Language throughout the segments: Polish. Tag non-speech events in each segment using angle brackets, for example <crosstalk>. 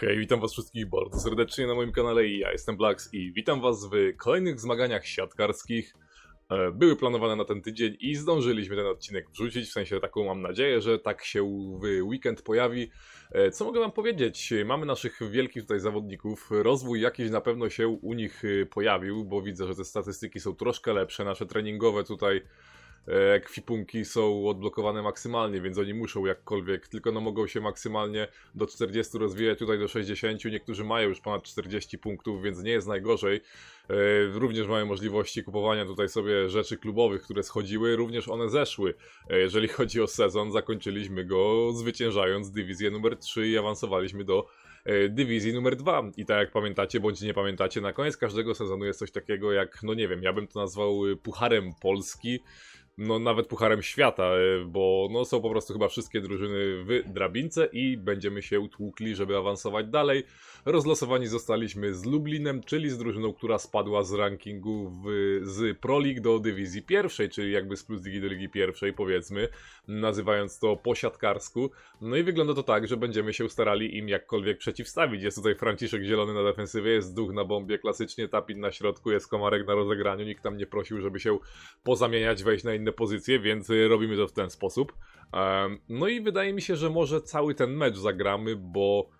Hej, witam was wszystkich bardzo serdecznie na moim kanale i ja jestem Blax i witam was w kolejnych zmaganiach siatkarskich. E, Były planowane na ten tydzień i zdążyliśmy ten odcinek wrzucić, w sensie taką mam nadzieję, że tak się w weekend pojawi. E, Co mogę wam powiedzieć? Mamy naszych wielkich tutaj zawodników, rozwój jakiś na pewno się u nich e, pojawił, bo widzę, że te statystyki są troszkę lepsze, nasze treningowe tutaj ekwipunki są odblokowane maksymalnie, więc oni muszą jakkolwiek, tylko no mogą się maksymalnie do 40 rozwijać, tutaj do 60, niektórzy mają już ponad 40 punktów, więc nie jest najgorzej. E, Również mają możliwości kupowania tutaj sobie rzeczy klubowych, które schodziły, również one zeszły. E, Jeżeli chodzi o sezon, zakończyliśmy go zwyciężając dywizję numer 3 i awansowaliśmy do e, dywizji numer 2. I tak jak pamiętacie, bądź nie pamiętacie, na koniec każdego sezonu jest coś takiego jak, no nie wiem, ja bym to nazwał Pucharem Polski, no nawet Pucharem Świata, e, bo no są po prostu chyba wszystkie drużyny w drabince i będziemy się tłukli, żeby awansować dalej. Rozlosowani zostaliśmy z Lublinem, czyli z drużyną, która spadła z rankingu w, z Pro League do dywizji pierwszej, czyli jakby z Plus Ligi do Ligi pierwszej, powiedzmy, nazywając to po siatkarsku. No i wygląda to tak, że będziemy się starali im jakkolwiek przeciwstawić. Jest tutaj Franciszek Zielony na defensywie, jest Duch na bombie, klasycznie Tapin na środku, jest Komarek na rozegraniu, nikt tam nie prosił, żeby się pozamieniać, wejść na inne pozycje, więc robimy to w ten sposób. No i wydaje mi się, że może cały ten mecz zagramy, bo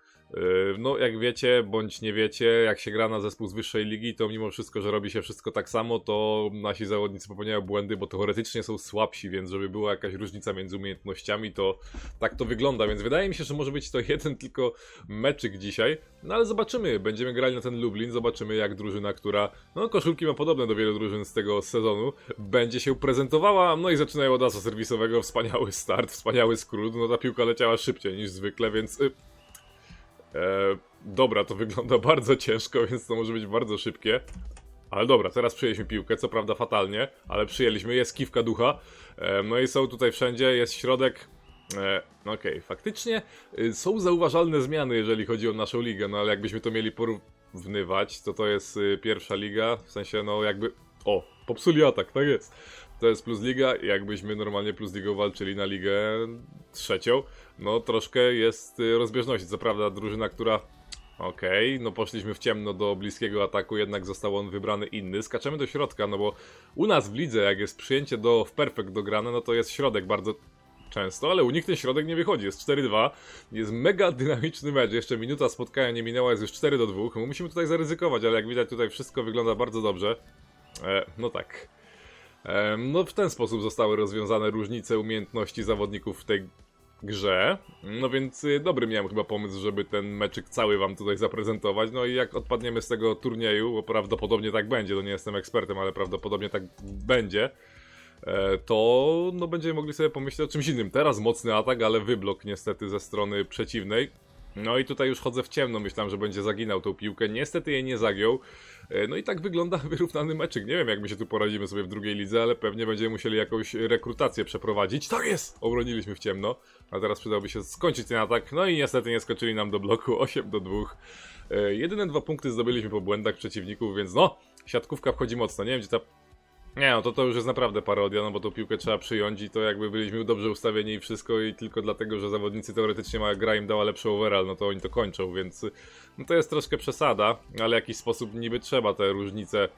No, jak wiecie, bądź nie wiecie, jak się gra na zespół z wyższej ligi, to mimo wszystko, że robi się wszystko tak samo, to nasi zawodnicy popełniają błędy, bo teoretycznie są słabsi, więc żeby była jakaś różnica między umiejętnościami, to tak to wygląda. Więc wydaje mi się, że może być to <laughs> jeden tylko meczyk dzisiaj, no ale zobaczymy. Będziemy grali na ten Lublin, zobaczymy jak drużyna, która, no koszulki ma podobne do wielu drużyn z tego sezonu, będzie się prezentowała. No i zaczynają od asa serwisowego, wspaniały start, wspaniały skrót, no ta piłka leciała szybciej niż zwykle, więc. E, dobra, to wygląda <laughs> bardzo ciężko, więc to może być bardzo szybkie. Ale dobra, teraz przyjęliśmy piłkę, co prawda fatalnie, ale przyjęliśmy, jest kiwka ducha. E, no i są tutaj wszędzie, jest środek. E, no Okej, faktycznie y, są zauważalne zmiany, jeżeli chodzi o naszą ligę, no ale jakbyśmy to mieli porównywać, to to jest y, pierwsza liga, w sensie no jakby... O, popsuli atak, tak jest. To jest Plus Liga, jakbyśmy normalnie Plus Ligą walczyli na ligę trzecią, no troszkę jest y, rozbieżności. Co prawda drużyna, która Okej, no poszliśmy w ciemno do bliskiego ataku, jednak został on wybrany inny. Skaczemy do środka, no bo u nas w lidze, jak jest przyjęcie do w perfect dograne, no to jest środek bardzo często, ale u nich ten środek nie wychodzi. Jest 4-2, jest mega dynamiczny mecz. Jeszcze minuta spotkania nie minęła, jest już 4 do 2. My musimy tutaj zaryzykować, ale jak widać tutaj wszystko wygląda bardzo dobrze. E, no tak. No w ten sposób zostały rozwiązane różnice umiejętności zawodników w tej grze. No więc y, dobry miałem chyba pomysł, żeby ten meczyk cały wam tutaj zaprezentować. No i jak odpadniemy z tego turnieju, bo prawdopodobnie tak będzie, to nie jestem ekspertem, ale prawdopodobnie tak będzie, e, to no będziemy mogli sobie pomyśleć o czymś innym. Teraz mocny atak, ale wyblok niestety ze strony przeciwnej. No i tutaj już chodzę w ciemno, myślałem, że będzie zaginał tą piłkę. Niestety jej nie zagiął. E, No i tak wygląda <laughs> wyrównany meczyk. Nie wiem, jak my się tu poradzimy sobie w drugiej lidze, ale pewnie będziemy musieli jakąś rekrutację przeprowadzić. Tak jest! Obroniliśmy w ciemno, a teraz przydałoby się skończyć ten atak. No i niestety nie skoczyli nam do bloku <laughs> 8 do 2. E, Jedyne dwa punkty zdobyliśmy po błędach przeciwników, więc no, siatkówka wchodzi mocno. Nie wiem, gdzie ta nie no, to to już jest naprawdę parodia, no bo tą piłkę trzeba przyjąć i to jakby byliśmy dobrze ustawieni i wszystko i tylko dlatego, że zawodnicy teoretycznie ma, gra im dała lepszy overall, no to oni to kończą, więc no to jest troszkę przesada, ale w jakiś sposób niby trzeba te różnice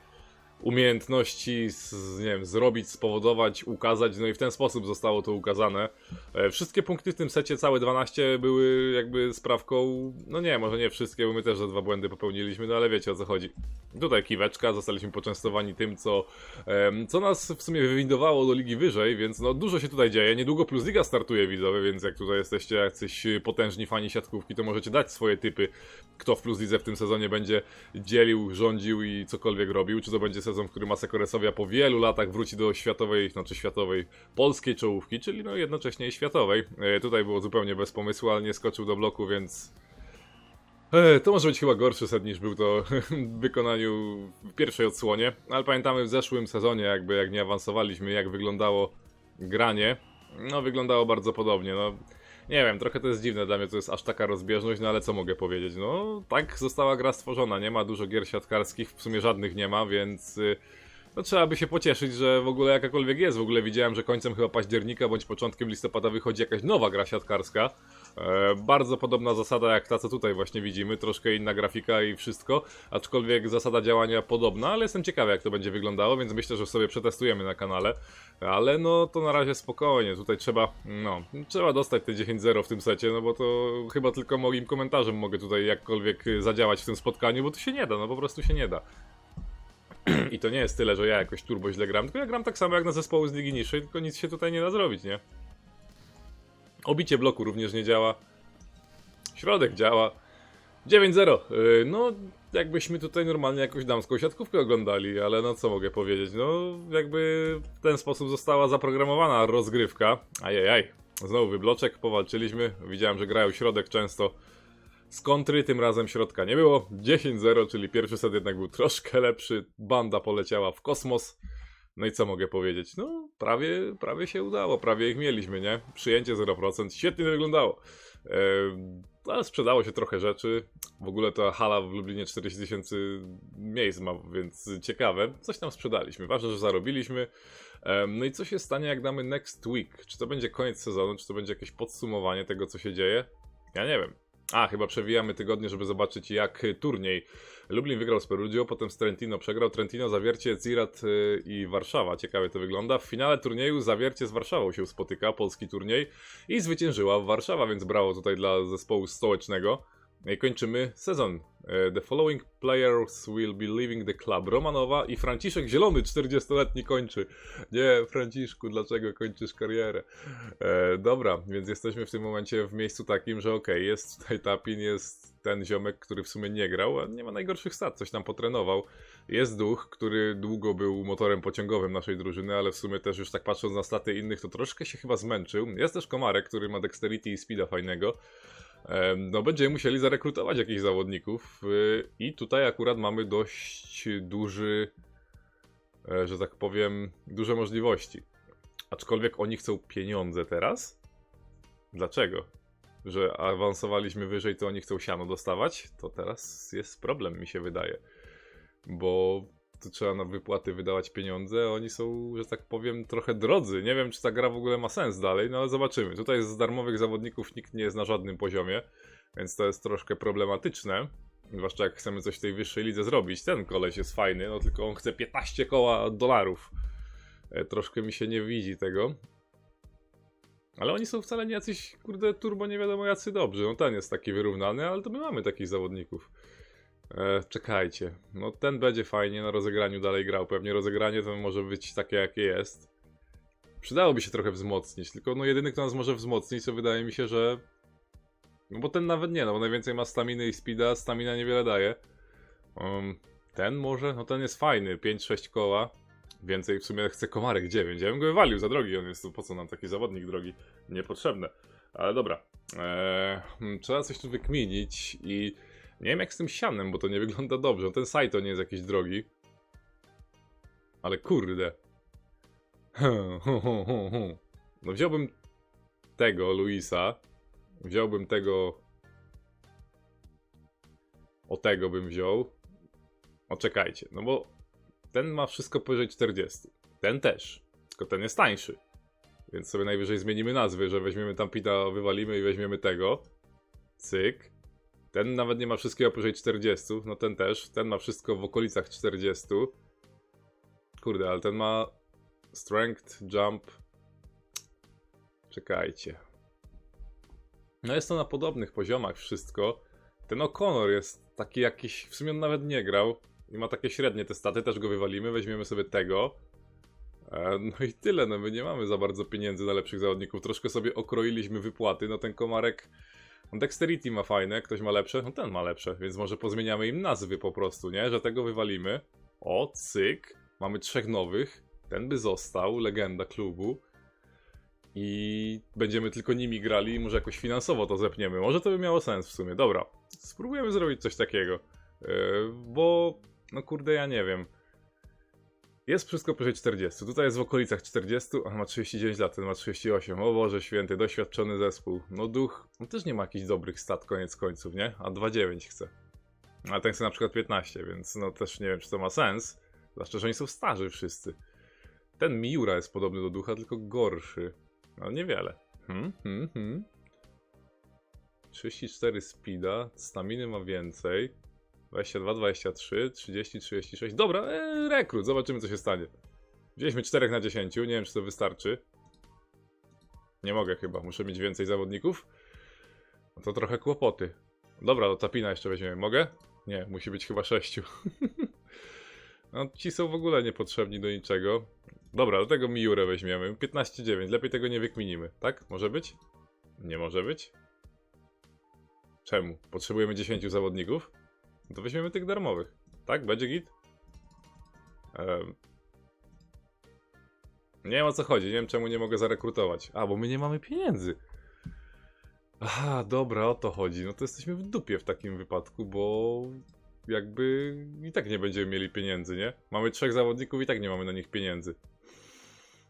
umiejętności, z, nie wiem, zrobić, spowodować, ukazać, no i w ten sposób zostało to ukazane. E, wszystkie punkty w tym secie, całe 12 były jakby sprawką, no nie, może nie wszystkie, bo my też za dwa błędy popełniliśmy, no ale wiecie o co chodzi. Tutaj kiweczka, zostaliśmy poczęstowani tym, co, co nas w sumie wywindowało do ligi wyżej, więc no dużo się tutaj dzieje. Niedługo Plus Liga startuje widzowie, więc jak tutaj jesteście jacyś potężni fani siatkówki, to możecie dać swoje typy, kto w Plus Lidze w tym sezonie będzie dzielił, rządził i cokolwiek robił. Czy to będzie sezon, w którym Aseko Resowia po wielu latach wróci do światowej, znaczy światowej, polskiej czołówki, czyli no jednocześnie światowej. E, tutaj było zupełnie bez pomysłu, ale nie skoczył do bloku, więc E, To może być chyba gorszy set niż był to w wykonaniu w pierwszej odsłonie, ale pamiętamy w zeszłym sezonie, jakby jak nie awansowaliśmy, jak wyglądało granie. No, wyglądało bardzo podobnie. No, nie wiem, trochę to jest dziwne dla mnie, to jest aż taka rozbieżność, no ale co mogę powiedzieć? No, tak została gra stworzona. Nie ma dużo gier siatkarskich, w sumie żadnych nie ma, więc. y, No trzeba by się pocieszyć, że w ogóle jakakolwiek jest. W ogóle widziałem, że końcem chyba października bądź początkiem listopada wychodzi jakaś nowa gra siatkarska. E, bardzo podobna zasada jak ta, co tutaj właśnie widzimy, troszkę inna grafika i wszystko, aczkolwiek zasada działania podobna, ale jestem ciekawy jak to będzie wyglądało, więc myślę, że sobie przetestujemy na kanale, ale no to na razie spokojnie, tutaj trzeba, no, trzeba dostać te 10-0 w tym secie, no bo to chyba tylko moim komentarzem mogę tutaj jakkolwiek zadziałać w tym spotkaniu, bo to się nie da, no po prostu się nie da. I to nie jest tyle, że ja jakoś turbo źle gram, tylko ja gram tak samo jak na zespoły z Ligi Niższej, tylko nic się tutaj nie da zrobić, nie? Obicie bloku również nie działa. Środek działa. 9-0. Yy, no, jakbyśmy tutaj normalnie jakąś damską siatkówkę oglądali, ale no co mogę powiedzieć? No, jakby w ten sposób została zaprogramowana rozgrywka. Ajajaj. Znowu wybloczek, powalczyliśmy. Widziałem, że grają środek często z kontry, tym razem środka nie było. 10-0, czyli pierwszy set jednak był troszkę lepszy. Banda poleciała w kosmos. No i co mogę powiedzieć? No, prawie, prawie się udało, prawie ich mieliśmy, nie? Przyjęcie 0%, świetnie wyglądało. Eee, ale sprzedało się trochę rzeczy. W ogóle ta hala w Lublinie 40 tysięcy miejsc ma, więc ciekawe. Coś tam sprzedaliśmy. Ważne, że zarobiliśmy. No i co się stanie, jak damy next week? Czy to będzie koniec sezonu, czy to będzie jakieś podsumowanie tego, co się dzieje? Ja nie wiem. A, chyba przewijamy tygodnie, żeby zobaczyć jak turniej. Lublin wygrał z Perugia, potem z Trentino przegrał. Trentino, Zawiercie, Zirat y, i Warszawa. Ciekawie to wygląda. W finale turnieju Zawiercie z Warszawą się spotyka, polski turniej. I zwyciężyła Warszawa, więc brawo tutaj dla zespołu stołecznego. I kończymy sezon. E, The following players will be leaving the club. Romanowa i Franciszek Zielony, 40-letni, kończy. Nie, Franciszku, dlaczego kończysz karierę? E, dobra, więc jesteśmy w tym momencie w miejscu takim, że okej, okay, jest tutaj Tapin, jest ten ziomek, który w sumie nie grał, a nie ma najgorszych stat, coś tam potrenował. Jest duch, który długo był motorem pociągowym naszej drużyny, ale w sumie też już tak patrząc na staty innych, to troszkę się chyba zmęczył. Jest też Komarek, który ma dexterity i speeda fajnego no będziemy musieli zarekrutować jakichś zawodników y, i tutaj akurat mamy dość duży, e, że tak powiem, duże możliwości. Aczkolwiek oni chcą pieniądze teraz. Dlaczego? Że awansowaliśmy wyżej, to oni chcą siano dostawać? To teraz jest problem, mi się wydaje. Bo tu trzeba na wypłaty wydawać pieniądze, oni są, że tak powiem, trochę drodzy. Nie wiem, czy ta gra w ogóle ma sens dalej, no ale zobaczymy. Tutaj z darmowych zawodników nikt nie jest na żadnym poziomie, więc to jest troszkę problematyczne. Zwłaszcza jak chcemy coś w tej wyższej lidze zrobić. Ten koleś jest fajny, no tylko on chce 15 koła dolarów. E, troszkę mi się nie widzi tego. Ale oni są wcale nie jacyś, kurde, turbo nie wiadomo jacy dobrzy. No ten jest taki wyrównany, ale to my mamy takich zawodników. E, czekajcie. No ten będzie fajnie na rozegraniu dalej grał. Pewnie rozegranie to może być takie jakie jest. Przydałoby się trochę wzmocnić, tylko no jedyny kto nas może wzmocnić to wydaje mi się, że... No bo ten nawet nie, no bo najwięcej ma staminy i speeda, stamina niewiele daje. Um, ten może? No ten jest fajny, 5-6 koła. Więcej w sumie chce komarek 9. Ja bym go wywalił za drogi, on jest, po co nam taki zawodnik drogi? Niepotrzebne. Ale dobra. Eee, trzeba coś tu wykminić i... Nie wiem jak z tym sianem, bo to nie wygląda dobrze. Ten Saito nie jest jakiś drogi. Ale kurde. <laughs> No wziąłbym tego Luisa. Wziąłbym tego... O tego bym wziął. O czekajcie, no bo ten ma wszystko powyżej 40. Ten też. Tylko ten jest tańszy. Więc sobie najwyżej zmienimy nazwy, że weźmiemy tam Pita, wywalimy i weźmiemy tego. Cyk. Ten nawet nie ma wszystkiego powyżej 40, no ten też. Ten ma wszystko w okolicach 40. Kurde, ale ten ma strength, jump. Czekajcie. No jest to na podobnych poziomach wszystko. Ten O'Connor jest taki jakiś, w sumie on nawet nie grał. I ma takie średnie te staty, też go wywalimy, weźmiemy sobie tego. E, no i tyle, no my nie mamy za bardzo pieniędzy na lepszych zawodników. Troszkę sobie okroiliśmy wypłaty, no ten komarek Dexterity ma fajne, ktoś ma lepsze, no ten ma lepsze, więc może pozmieniamy im nazwy po prostu, nie? Że tego wywalimy. O, cyk. Mamy trzech nowych. Ten by został, legenda klubu. I będziemy tylko nimi grali i może jakoś finansowo to zepniemy. Może to by miało sens w sumie. Dobra, spróbujemy zrobić coś takiego. Yy, bo, no kurde, ja nie wiem. Jest wszystko powyżej 40. Tutaj jest w okolicach 40, a ma 39 lat, ten ma 38. O Boże święty, doświadczony zespół. No duch, on też nie ma jakichś dobrych stat koniec końców, nie? A 2,9 chce. A ten chce na przykład 15, więc no też nie wiem, czy to ma sens. Zwłaszcza, że oni są starzy wszyscy. Ten Miura jest podobny do ducha, tylko gorszy. No niewiele. Hmm, hmm, hmm. 34 speeda, staminy ma więcej. 22, 23, 30, 36. Dobra, e, rekrut, zobaczymy co się stanie. Wzięliśmy 4 na 10, nie wiem czy to wystarczy. Nie mogę chyba, muszę mieć więcej zawodników. No to trochę kłopoty. Dobra, to tapina jeszcze weźmiemy. Mogę? Nie, musi być chyba 6. <laughs> no ci są w ogóle niepotrzebni do niczego. Dobra, do tego Miurę weźmiemy. 15-9, lepiej tego nie wykminimy, tak? Może być? Nie może być? Czemu? Potrzebujemy 10 zawodników? To weźmiemy tych darmowych. Tak? Będzie git? Em. Nie wiem o co chodzi, nie wiem czemu nie mogę zarekrutować. A, bo my nie mamy pieniędzy. Aha, dobra, o to chodzi. No to jesteśmy w dupie w takim wypadku, bo jakby i tak nie będziemy mieli pieniędzy, nie? Mamy trzech zawodników i tak nie mamy na nich pieniędzy.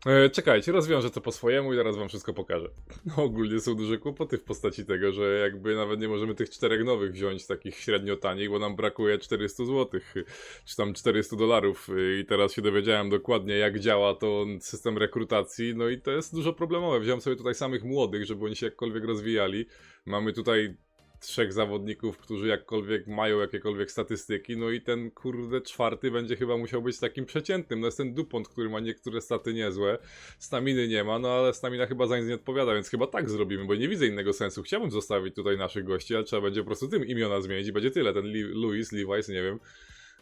E, czekajcie, rozwiążę to po swojemu i zaraz wam wszystko pokażę. <laughs> Ogólnie są duże kłopoty w postaci tego, że jakby nawet nie możemy tych czterech nowych wziąć, takich średnio tanich, bo nam brakuje 400 zł, <laughs> czy tam 400 dolarów y, i teraz się dowiedziałem dokładnie jak działa to system rekrutacji, no i to jest dużo problemowe. Wziąłem sobie tutaj samych młodych, żeby oni się jakkolwiek rozwijali. Mamy tutaj trzech zawodników, którzy jakkolwiek mają jakiekolwiek statystyki, no i ten kurde czwarty będzie chyba musiał być takim przeciętnym. No jest ten Dupont, który ma niektóre staty niezłe, staminy nie ma, no ale stamina chyba za nic nie odpowiada, więc chyba tak zrobimy, bo nie widzę innego sensu. Chciałbym zostawić tutaj naszych gości, ale trzeba będzie po prostu tym imiona zmienić i będzie tyle. Ten Lee, Louis, Levi's, nie wiem,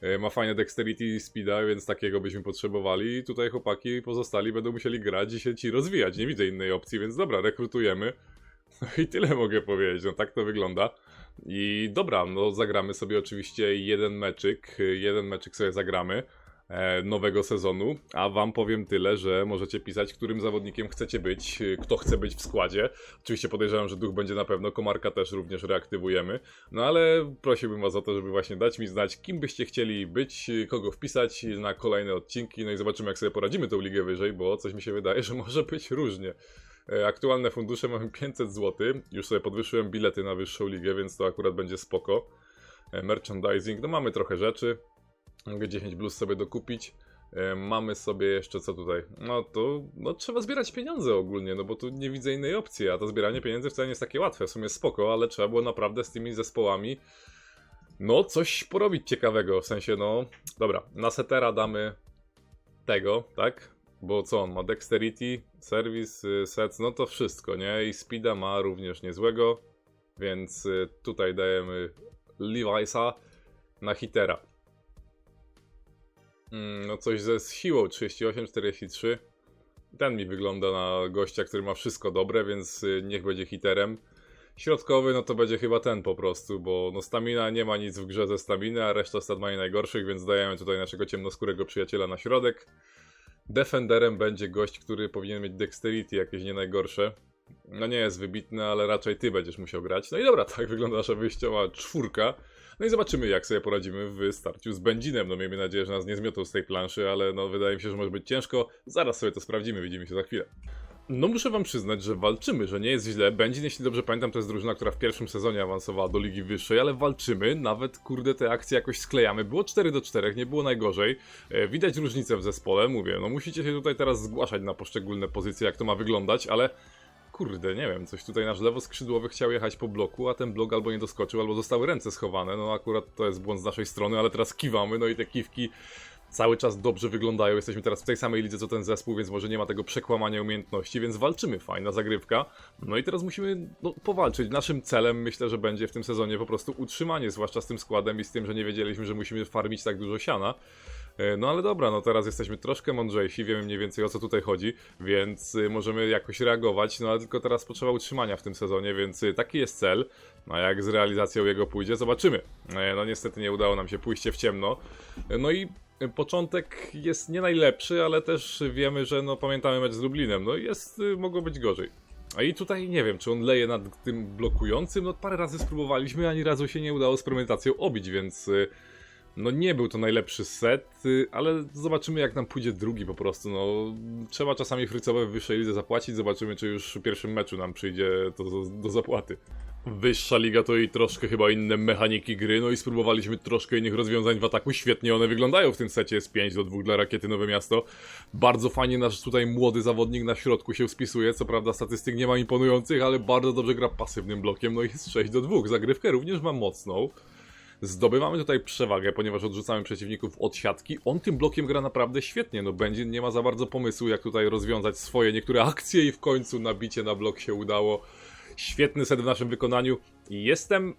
e, ma fajne dexterity i speeda, więc takiego byśmy potrzebowali. I tutaj chłopaki pozostali będą musieli grać i się ci rozwijać. Nie widzę innej opcji, więc dobra, rekrutujemy. <laughs> I tyle mogę powiedzieć, no tak to wygląda. I dobra, no zagramy sobie oczywiście jeden meczyk, jeden meczyk sobie zagramy e, nowego sezonu, a wam powiem tyle, że możecie pisać, którym zawodnikiem chcecie być, kto chce być w składzie. Oczywiście podejrzewam, że duch będzie na pewno, komarka też również reaktywujemy, no ale prosiłbym was o to, żeby właśnie dać mi znać, kim byście chcieli być, kogo wpisać na kolejne odcinki, no i zobaczymy jak sobie poradzimy tą ligę wyżej, bo coś mi się wydaje, <laughs> że może być różnie. E, Aktualne fundusze mamy 500 zł. Już sobie podwyższyłem bilety na wyższą ligę, więc to akurat będzie spoko. E, Merchandising, no mamy trochę rzeczy. Mogę 10 bluz sobie dokupić. E, Mamy sobie jeszcze co tutaj? No to no, trzeba zbierać pieniądze ogólnie, no bo tu nie widzę innej opcji, a to zbieranie pieniędzy wcale nie jest takie łatwe. W sumie spoko, ale trzeba było naprawdę z tymi zespołami no coś porobić ciekawego. W sensie, no dobra, na setera damy tego, tak? Bo co on ma? Dexterity, Service, y, Sets, no to wszystko, nie? I Speeda ma również niezłego, więc y, tutaj dajemy Levi'sa na hitera. Mm, No coś ze z siłą 38-43. Ten mi wygląda na gościa, który ma wszystko dobre, więc y, niech będzie hiterem. Środkowy, no to będzie chyba ten po prostu, bo no stamina nie ma nic w grze ze staminy, a reszta stat ma najgorszych, więc dajemy tutaj naszego ciemnoskórego przyjaciela na środek. Defenderem będzie gość, który powinien mieć dexterity jakieś nie najgorsze. No nie jest wybitny, ale raczej ty będziesz musiał grać. No i dobra, tak wygląda nasza wyjściowa czwórka. No i zobaczymy, jak sobie poradzimy w starciu z Benzinem. No miejmy nadzieję, że nas nie zmiotą z tej planszy, ale no wydaje mi się, że może być ciężko. Zaraz sobie to sprawdzimy, widzimy się za chwilę. No muszę wam przyznać, że walczymy, że nie jest źle. Benzin, jeśli dobrze pamiętam, to jest drużyna, która w pierwszym sezonie awansowała do ligi wyższej, ale walczymy, nawet kurde te akcje jakoś sklejamy. Było 4 do 4, nie było najgorzej. E, widać różnicę w zespole, mówię, no musicie się tutaj teraz zgłaszać na poszczególne pozycje, jak to ma wyglądać, ale kurde, nie wiem, coś tutaj nasz lewo skrzydłowy chciał jechać po bloku, a ten blok albo nie doskoczył, albo zostały ręce schowane. No akurat to jest błąd z naszej strony, ale teraz kiwamy, no i te kiwki cały czas dobrze wyglądają. Jesteśmy teraz w tej samej lidze co ten zespół, więc może nie ma tego przekłamania umiejętności, więc walczymy. Fajna zagrywka. No i teraz musimy no, powalczyć. Naszym celem myślę, że będzie w tym sezonie po prostu utrzymanie, zwłaszcza z tym składem i z tym, że nie wiedzieliśmy, że musimy farmić tak dużo siana. E, No ale dobra, no teraz jesteśmy troszkę mądrzejsi, wiemy mniej więcej o co tutaj chodzi, więc y, możemy jakoś reagować, no ale tylko teraz potrzeba utrzymania w tym sezonie, więc y, taki jest cel. No a jak z realizacją jego pójdzie, zobaczymy. E, No niestety nie udało nam się pójście w ciemno. E, No i początek jest nie najlepszy, ale też wiemy, że no pamiętamy mecz z Lublinem, no jest, y, mogło być gorzej. A i tutaj nie wiem, czy on leje nad tym blokującym, no parę razy spróbowaliśmy, ani razu się nie udało z premedytacją obić, więc... No nie był to najlepszy set, y, ale zobaczymy jak nam pójdzie drugi po prostu. No, trzeba czasami frycowe w wyższej lidze zapłacić, zobaczymy czy już w pierwszym meczu nam przyjdzie to do zapłaty. Wyższa liga to i troszkę chyba inne mechaniki gry, no i spróbowaliśmy troszkę innych rozwiązań w ataku. Świetnie one wyglądają w tym secie, jest 5 do 2 dla Rakiety Nowe Miasto. Bardzo fajnie nasz tutaj młody zawodnik na środku się spisuje, co prawda statystyk nie ma imponujących, ale bardzo dobrze gra pasywnym blokiem, no i jest 6 do 2. Zagrywkę również ma mocną. Zdobywamy tutaj przewagę, ponieważ odrzucamy przeciwników od siatki. On tym blokiem gra naprawdę świetnie. No będzie nie ma za bardzo pomysłu, jak tutaj rozwiązać swoje niektóre akcje i w końcu nabicie na blok się udało. Świetny set w naszym wykonaniu. Jestem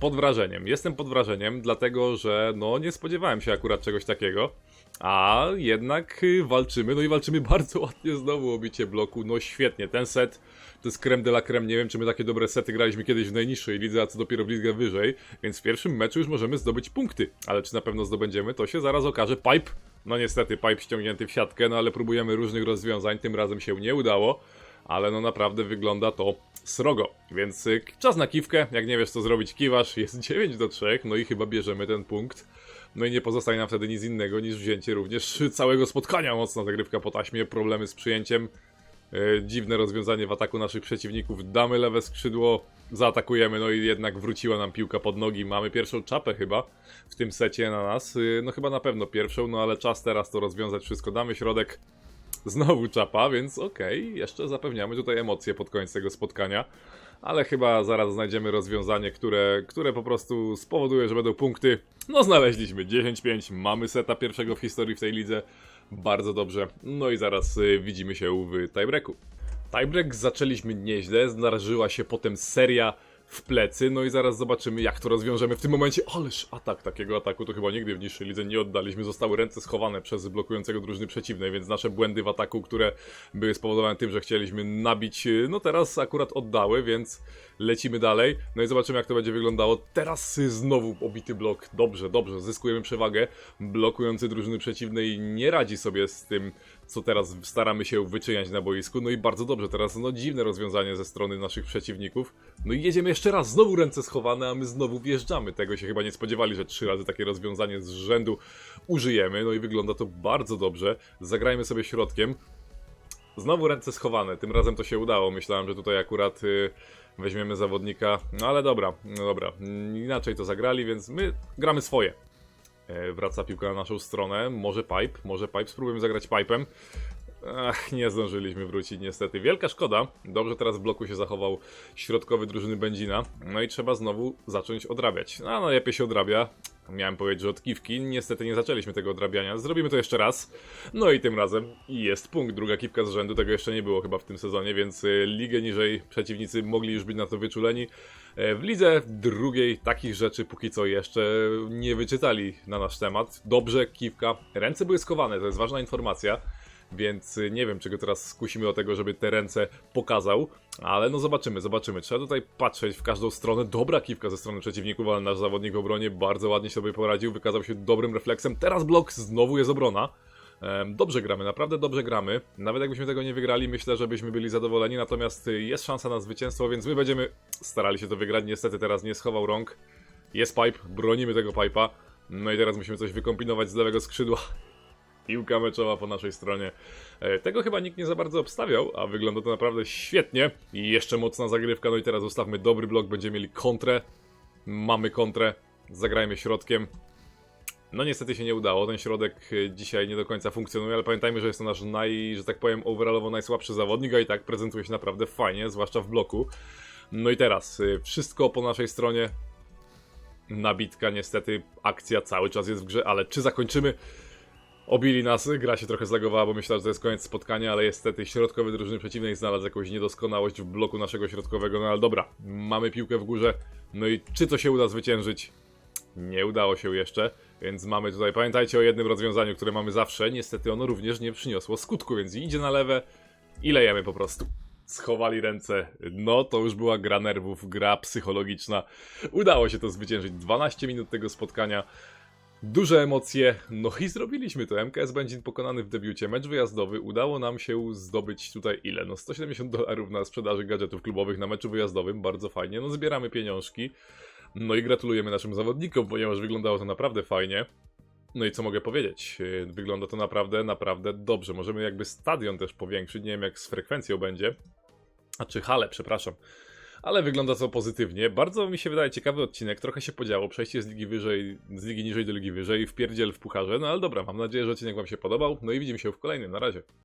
pod wrażeniem. Jestem pod wrażeniem, dlatego że no nie spodziewałem się akurat czegoś takiego. A jednak walczymy, no i walczymy <laughs> bardzo ładnie znowu o bicie bloku. No świetnie, ten set to jest creme de la creme. Nie wiem, czy my takie dobre sety graliśmy kiedyś w najniższej lidze, a co dopiero w lidze wyżej. Więc w pierwszym meczu już możemy zdobyć punkty. Ale czy na pewno zdobędziemy, to się zaraz okaże. Pipe, no niestety, pipe ściągnięty w siatkę, no ale próbujemy różnych rozwiązań. Tym razem się nie udało ale no naprawdę wygląda to srogo. Więc y, czas na kiwkę, jak nie wiesz co zrobić, kiwasz, jest <laughs> 9 do 3, no i chyba bierzemy ten punkt. No i nie pozostaje nam wtedy nic innego niż wzięcie również całego spotkania. Mocna zagrywka po taśmie, problemy z przyjęciem. Yy, dziwne rozwiązanie w ataku naszych przeciwników. Damy lewe skrzydło, zaatakujemy, no i jednak wróciła nam piłka pod nogi. Mamy pierwszą czapę chyba w tym secie na nas. Yy, no chyba na pewno pierwszą, no ale czas teraz to rozwiązać wszystko. Damy środek, Znowu czapa, więc okej, okay, jeszcze zapewniamy tutaj emocje pod koniec tego spotkania. Ale chyba zaraz znajdziemy rozwiązanie, które, które po prostu spowoduje, że będą punkty. No znaleźliśmy 10-5, mamy seta pierwszego w historii w tej lidze. Bardzo dobrze. No i zaraz y, widzimy się w tiebreaku. Tiebreak zaczęliśmy nieźle, zdarzyła się potem seria w plecy, no i zaraz zobaczymy jak to rozwiążemy w tym momencie. Ależ atak, takiego ataku to chyba nigdy w niższej lidze nie oddaliśmy. Zostały ręce schowane przez blokującego drużyny przeciwnej, więc nasze błędy w ataku, które były spowodowane tym, że chcieliśmy nabić, no teraz akurat oddały, więc lecimy dalej. No i zobaczymy jak to będzie wyglądało. Teraz znowu obity blok. Dobrze, dobrze, zyskujemy przewagę. Blokujący drużyny przeciwnej nie radzi sobie z tym co teraz staramy się wyczyniać na boisku. No i bardzo dobrze, teraz no dziwne rozwiązanie ze strony naszych przeciwników. No i jedziemy jeszcze raz, znowu ręce schowane, a my znowu wjeżdżamy. Tego się chyba nie spodziewali, że trzy razy takie rozwiązanie z rzędu użyjemy. No i wygląda to bardzo dobrze. Zagrajmy sobie środkiem. Znowu ręce schowane, tym razem to się udało. Myślałem, że tutaj akurat y, weźmiemy zawodnika, no ale dobra, no dobra, inaczej to zagrali, więc my gramy swoje. E, wraca piłka na naszą stronę. Może pipe, może pipe. Spróbujemy zagrać pipem. Ach, nie zdążyliśmy wrócić niestety. Wielka szkoda. Dobrze teraz w bloku się zachował środkowy drużyny Benzina. No i trzeba znowu zacząć odrabiać. No, najlepiej się odrabia. Miałem powiedzieć, że od. Niestety nie zaczęliśmy tego odrabiania. Zrobimy to jeszcze raz. No i tym razem jest punkt. Druga kiwka z rzędu. Tego jeszcze nie było chyba w tym sezonie, więc y, ligę niżej przeciwnicy mogli już być na to wyczuleni. E, w lidze drugiej takich rzeczy póki co jeszcze nie wyczytali na nasz temat. Dobrze, kiwka. Ręce były skowane, to jest ważna informacja. Więc y, nie wiem, czego teraz skusimy do tego, żeby te ręce pokazał, ale no zobaczymy, zobaczymy. Trzeba tutaj patrzeć w każdą stronę. Dobra kiwka ze strony przeciwników, ale nasz zawodnik w obronie bardzo ładnie sobie poradził, wykazał się dobrym refleksem. Teraz blok, znowu jest obrona. Dobrze gramy, naprawdę dobrze gramy. Nawet jakbyśmy tego nie wygrali, myślę, że byśmy byli zadowoleni, natomiast y, jest szansa na zwycięstwo, więc my będziemy starali się to wygrać. Niestety teraz nie schował rąk. Jest pipe, bronimy tego pipa. No i teraz musimy coś wykombinować z lewego skrzydła. Piłka meczowa po naszej stronie. E, tego chyba nikt nie za bardzo obstawiał, a wygląda to naprawdę świetnie. I jeszcze mocna zagrywka, no i teraz ustawmy dobry blok, będziemy mieli kontrę. Mamy kontrę, zagrajmy środkiem. No niestety się nie udało, ten środek e, dzisiaj nie do końca funkcjonuje, ale pamiętajmy, że jest to nasz naj, że tak powiem, overallowo najsłabszy zawodnik, a i tak prezentuje się naprawdę fajnie, zwłaszcza w bloku. No i teraz, e, wszystko po naszej stronie. Nabitka, niestety akcja cały czas jest w grze, ale czy zakończymy? Obili nas, gra się trochę zlagowała, bo myślałem, że to jest koniec spotkania, ale niestety środkowy drużyny przeciwnej znalazł jakąś niedoskonałość w bloku naszego środkowego, no ale dobra, mamy piłkę w górze, no i czy to się uda zwyciężyć? Nie udało się jeszcze, więc mamy tutaj, pamiętajcie o jednym rozwiązaniu, które mamy zawsze, niestety ono również nie przyniosło skutku, więc idzie na lewe i lejemy po prostu. Schowali ręce, no to już była gra nerwów, gra psychologiczna. Udało się to zwyciężyć, 12 minut tego spotkania. Duże emocje, no i zrobiliśmy to. MKS będzie pokonany w debiucie. Mecz wyjazdowy. Udało nam się zdobyć tutaj ile? No 170 dolarów na sprzedaży gadżetów klubowych na meczu wyjazdowym. Bardzo fajnie. No zbieramy pieniążki. No i gratulujemy naszym zawodnikom, ponieważ wyglądało to naprawdę fajnie. No i co mogę powiedzieć? Yy, Wygląda to naprawdę, naprawdę dobrze. Możemy jakby stadion też powiększyć, nie wiem jak z frekwencją będzie. A czy halę, przepraszam. Ale wygląda to pozytywnie. Bardzo mi się wydaje ciekawy odcinek. Trochę się podziało. Przejście z ligi wyżej, z ligi niżej do ligi wyżej, wpierdziel w pucharze. No ale dobra, mam nadzieję, że odcinek Wam się podobał. No i widzimy się w kolejnym. Na razie.